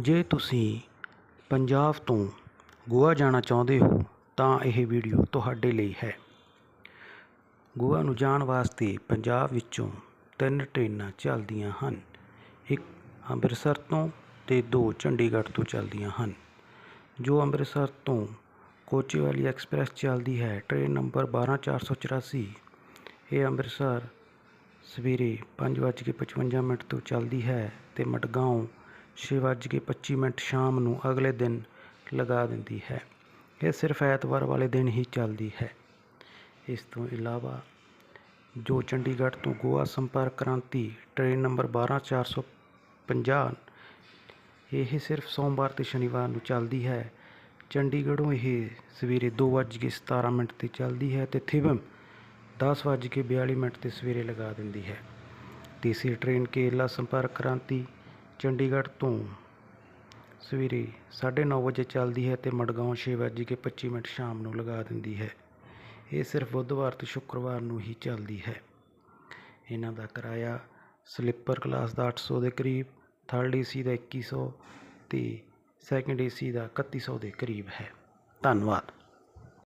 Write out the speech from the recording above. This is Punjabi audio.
ਜੇ ਤੁਸੀਂ ਪੰਜਾਬ ਤੋਂ ਗੋਆ ਜਾਣਾ ਚਾਹੁੰਦੇ ਹੋ, ਤਾਂ ਇਹ ਵੀਡੀਓ ਤੁਹਾਡੇ ਲਈ ਹੈ। ਗੋਆ ਨੂੰ ਜਾਣ ਵਾਸਤੇ ਪੰਜਾਬ ਵਿੱਚੋਂ ਤਿੰਨ ਟ੍ਰੇਨਾਂ ਚੱਲਦੀਆਂ ਹਨ। ਇੱਕ ਅੰਮ੍ਰਿਤਸਰ ਤੋਂ ਤੇ ਦੋ ਚੰਡੀਗੜ੍ਹ ਤੋਂ ਚੱਲਦੀਆਂ ਹਨ। ਜੋ ਅੰਮ੍ਰਿਤਸਰ ਤੋਂ ਕੋਚੇਵਾਲੀ ਐਕਸਪ੍ਰੈਸ ਚੱਲਦੀ ਹੈ, ਟ੍ਰੇਨ ਨੰਬਰ 12484 ਇਹ ਅੰਮ੍ਰਿਤਸਰ ਸਵੇਰੇ 5:55 ਮਿੰਟ ਤੋਂ ਚੱਲਦੀ ਹੈ ਤੇ ਛੇ ਵੱਜ ਕੇ 6:25 ਮਿੰਟ ਸ਼ਾਮ ਨੂੰ ਅਗਲੇ ਦਿਨ ਲਗਾ ਦਿੰਦੀ ਹੈ। ਇਹ ਸਿਰਫ ਐਤਵਾਰ ਵਾਲੇ ਦਿਨ ਹੀ ਚੱਲਦੀ ਹੈ। ਇਸ ਤੋਂ ਇਲਾਵਾ ਜੋ ਚੰਡੀਗੜ੍ਹ ਤੋਂ ਗੋਆ ਸੰਪਰਕ ਕ੍ਰਾਂਤੀ ਟ੍ਰੇਨ ਨੰਬਰ 12450 ਇਹ ਸਿਰਫ ਸੋਮਵਾਰ ਤੇ ਸ਼ਨੀਵਾਰ ਨੂੰ ਚੱਲਦੀ ਹੈ। ਚੰਡੀਗੜ੍ਹੋਂ ਇਹ ਸਵੇਰੇ 2:17 ਮਿੰਟ ਤੇ ਚੱਲਦੀ ਹੈ ਤੇ ਥਿਵਮ 10:42 ਮਿੰਟ ਤੇ ਸਵੇਰੇ ਲਗਾ ਦਿੰਦੀ ਹੈ। ਤੀਸਰੀ ਟ੍ਰੇਨ ਕੇਰਲਾ ਸੰਪਰਕ ਕ੍ਰਾਂਤੀ ਚੰਡੀਗੜ੍ਹ ਤੋਂ। ਸਵੇਰੇ 9:30 ਵਜੇ ਚੱਲਦੀ ਹੈ ਤੇ ਮਡਗਾਓਂ 6:25 ਮਿੰਟ ਸ਼ਾਮ ਨੂੰ ਲਗਾ ਦਿੰਦੀ ਹੈ। ਇਹ ਸਿਰਫ ਬੁੱਧਵਾਰ ਤੇ ਸ਼ੁੱਕਰਵਾਰ ਨੂੰ ਹੀ ਚੱਲਦੀ ਹੈ। ਇਹਨਾਂ ਦਾ ਕਿਰਾਇਆ ਸਲੀਪਰ ਕਲਾਸ ਦਾ 800 ਦੇ ਕਰੀਬ, ਥਰਡ ਏਸੀ ਦਾ 2100 ਤੇ ਸੈਕੰਡ ਏਸੀ ਦਾ 3100 ਦੇ ਕਰੀਬ ਹੈ। ਧੰਨਵਾਦ।